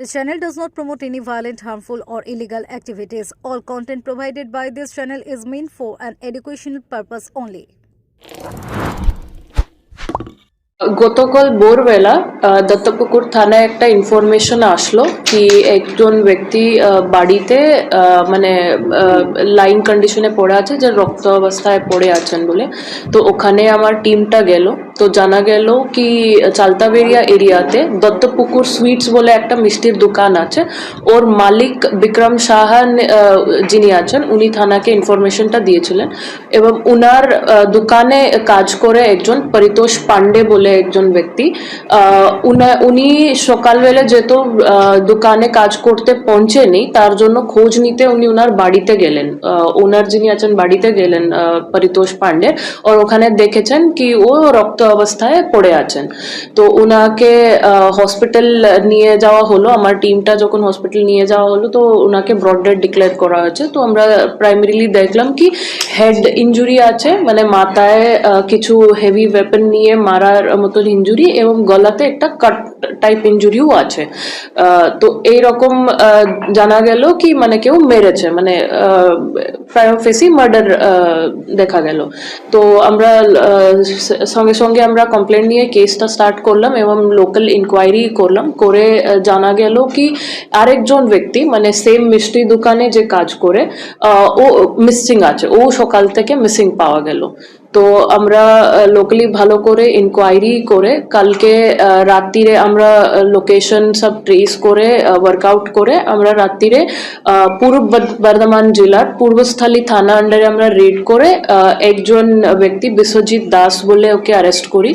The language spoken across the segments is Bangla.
This channel does not promote any violent, harmful, or illegal activities. All content provided by this channel is meant for an educational purpose only. গতকাল ভোরবেলা দত্তপুকুর থানায় একটা ইনফরমেশন আসলো কি একজন ব্যক্তি বাড়িতে মানে লাইন কন্ডিশনে পড়ে আছে যে রক্ত অবস্থায় পড়ে আছেন বলে তো ওখানে আমার টিমটা গেল তো জানা গেল কি চালতাবেরিয়া এরিয়াতে দত্তপুকুর সুইটস বলে একটা মিষ্টির দোকান আছে। ওর মালিক বিক্রম সাহা যিনি আছেন, উনি থানাকে ইনফরমেশনটা দিয়েছিলেন এবং উনার দোকানে কাজ করে একজন পরিতোষ পান্ডে বলে একজন ব্যক্তি। উনি সকালবেলা যেহেতু দোকানে কাজ করতে পৌঁছেনি, তার জন্য খোঁজ নিতে উনি ওনার বাড়িতে গেলেন। ওনার যিনি আছেন, বাড়িতে গেলেন পরিতোষ পান্ডে ওর ওখানে দেখেছেন কি ও রক্ত অবস্থায় পড়ে আছেন। তো ওনাকে হসপিটাল নিয়ে যাওয়া হলো, আমার টিমটা যখন হসপিটাল নিয়ে যাওয়া হলো, তো ওনাকে ব্রড ডেড ডিক্লেয়ার করা হয়েছে। তো আমরা প্রাইমারিলি দেখলাম কি হেড ইনজুরি আছে মানে মাথায় কিছু হেভি ওয়েপন নিয়ে মারার মতন ইনজুরি এবং গলাতে একটা কাট টাইপ ইনজুরিও আছে। তো এইরকম আহ, জানা গেল কি মানে কেউ মেরেছে মানে ফেসি মার্ডার দেখা গেল। তো আমরা সঙ্গে সঙ্গে আমরা কমপ্লেন নিয়ে কেসটা স্টার্ট করলাম এবং লোকাল ইনকোয়ারি করলাম। করে জানা গেল কি আরেকজন ব্যক্তি মানে সেম মিষ্টি দোকানে যে কাজ করে ও মিসিং আছে। ও সকাল থেকে মিসিং পাওয়া গেল। তো আমরা লোকালি ভালো করে ইনকোয়ারি করে, কালকে রাত্রিরে আমরা লোকেশন সব ট্রেস করে ওয়ার্কআউট করে আমরা রাত্রিরে পূর্ব বর্ধমান জেলার পূর্বস্থলী থানা আন্ডারে আমরা রেড করে একজন ব্যক্তি বিশ্বজিৎ দাস বলে ওকে অ্যারেস্ট করি।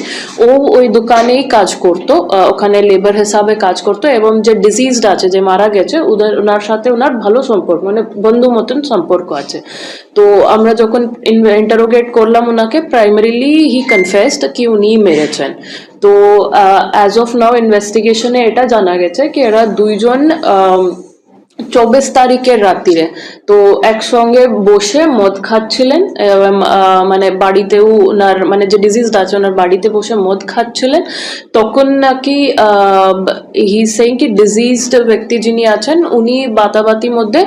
ও ওই দোকানেই কাজ করতো ওখানে লেবার হিসাবে কাজ করতো এবং যে ডিজিজড আছে, যে মারা গেছে ওদের ওনার সাথে ওনার ভালো সম্পর্ক মানে বন্ধু মতন সম্পর্ক আছে। তো আমরা যখন ইন্টারোগেট করলাম ওনাকে প্রাইমারিলি হি কনফেসড কি উনি মেরেছেন। তো অ্যাজ অফ নাও ইনভেস্টিগেশনে এটা জানা গেছে কি এরা দুইজন চব্বিশ তারিখের রাত্রিরে। তো একসঙ্গে বসে মদ খাচ্ছিলেন মানে বাড়িতেও ওনার মানে যে ডিজিজড আছে, ওনার বাড়িতে বসে মদ খাচ্ছিলেন। তখন নাকি হি সেইং কি ডিজিজড ব্যক্তি যিনি আছেন, উনি বাতাবাতি মধ্যে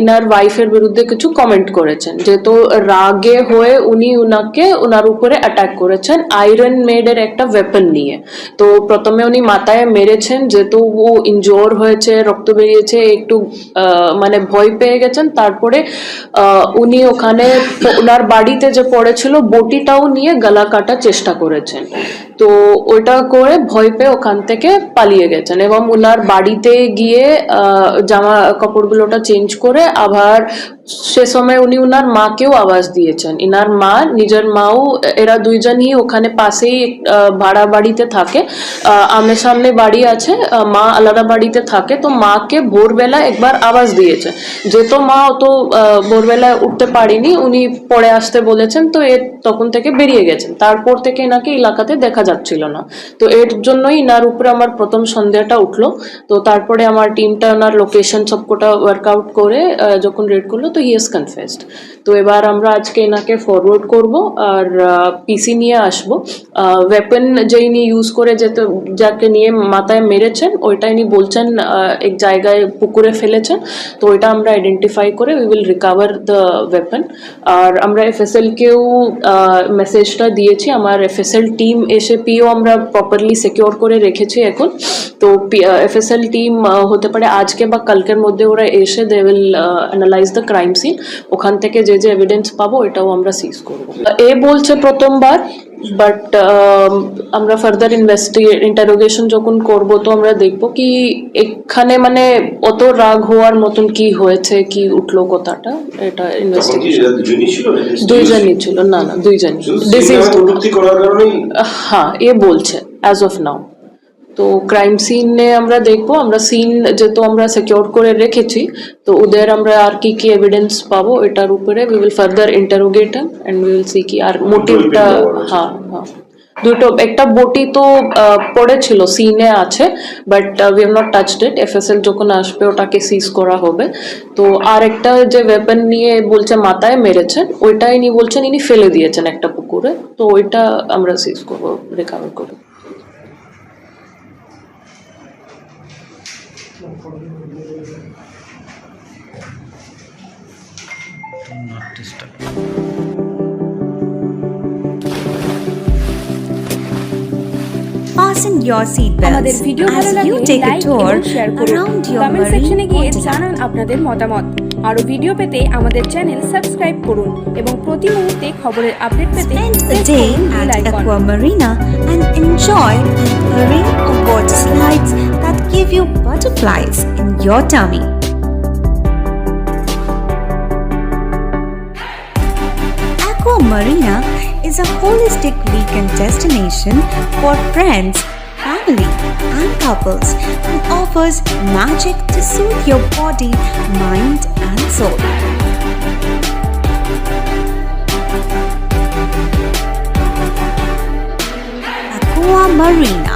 ইনার ওয়াইফের বিরুদ্ধে কিছু কমেন্ট করেছেন। যেহেতু রাগে হয়ে উনি উনাকে ওনার উপরে অ্যাটাক করেছেন আয়রন মেডের একটা ওয়েপন নিয়ে। তো প্রথমে উনি মাথায় মেরেছেন, যেহেতু ও ইনজোর হয়েছে, রক্ত বেরিয়েছে একটু মানে ভয় পেয়ে গেছেন। তারপরে উনি ওখানে, ওনার বাড়িতে যে পড়েছিল, বটিটাও নিয়ে গলা কাটার চেষ্টা করেছেন। তো ওটা করে ভয় পেয়ে ওখান থেকে পালিয়ে গেছেন এবং ওনার বাড়িতে গিয়ে জামা কাপড়গুলোটা চেঞ্জ করে আবার সে সময় উনি ওনার মাকেও আওয়াজ দিয়েছেন। ইনার মা, নিজের মাও, এরা দুইজনই ওখানে পাশেই ভাড়া বাড়িতে থাকে। আমনে সামনে বাড়ি আছে মা আলাদা বাড়িতে থাকে, তো মাকে ভোরবেলা একবার আওয়াজ দিয়েছে। যেহেতু মা অত ভোরবেলায় উঠতে পারেনি, উনি পরে আসতে বলেছেন, তো এ তখন থেকে বেরিয়ে গেছেন। তারপর থেকে এনাকে এলাকাতে দেখা যাচ্ছিল না। তো এর জন্যই ইনার উপরে আমার প্রথম সন্দেহটা উঠল। তো তারপরে আমার টিমটা ওনার লোকেশন সবকটা ওয়ার্কআউট করে যখন রেড করল, তো ইয়েস কনফেসড তো এবার আমরা আজকে এনাকে ফরওয়ার্ড করব আর পিসি নিয়ে আসব। ওয়েপন যে ইনি ইউজ করে যেতে, যাকে নিয়ে মাথায় মেরেছেন, ওইটা ইনি বলছেন এক জায়গায় পুকুরে ফেলেছেন। তো ওইটা আমরা আইডেন্টিফাই করে we will recover the weapon আর আমরা এফএসএল কেও মেসেজটা দিয়েছি, আমার এফএসএল টিম এসে পিও আমরা প্রপারলি সিকিওর করে রেখেছি এখন। তো এফএসএল টিম হতে পারে আজকে বা কালকের মধ্যে ওরা এসে they will analyse the crime scene ওখান থেকে যে যে এভিডেন্স পাবো এটাও আমরা সিজ করব। এ বলছে প্রথমবার বাট আমরা ফার্দার ইনভেস্টি ইন্টারোগেশন যখন করব তো আমরা দেখব কি এখানে মানে অত রাগ হওয়ার মতন কি হয়েছে কি উঠল কথাটা এটা ইনভেস্টিগেশন দুইজনই ছিল না না দুইজনই। ডিজিজ হ্যাঁ এ বলছে অ্যাজ অফ নাও তো ক্রাইম সিনে আমরা দেখব আমরা সিন যেহেতু আমরা সিকিউর করে রেখেছি তো ওদের আমরা আর কি কি এভিডেন্স পাবো এটার উপরে we will further interrogate and we will see কি আর মোটিভটা হ্যাঁ হ্যাঁ দুটো একটা বটি তো পড়েছিল সিনে আছে but we have not touched it FSL যখন আসবে ওটাকে সিজ করা হবে। তো আর একটা যে ওয়েপন নিয়ে বলছে মাথায় মেরেছেন ওইটা ইনি বলছেন ইনি ফেলে দিয়েছেন একটা পুকুরে তো ওইটা আমরা সিজ করব রিকাভার করব। Not disturb. Fasten your seatbelts as you take a tour around your comment সেকশনে গিয়ে জানান আপনাদের মতামত আরও ভিডিও পেতে আমাদের চ্যানেল সাবস্ক্রাইব করুন এবং প্রতি মুহূর্তে খবরের আপডেট পেতে করুন bell at icon Aqua Marina and enjoy a ring of water slides give you butterflies in your tummy. Aqua Marina is a holistic weekend destination for friends, family, and couples and offers magic to soothe your body, mind, and soul. Aqua Marina,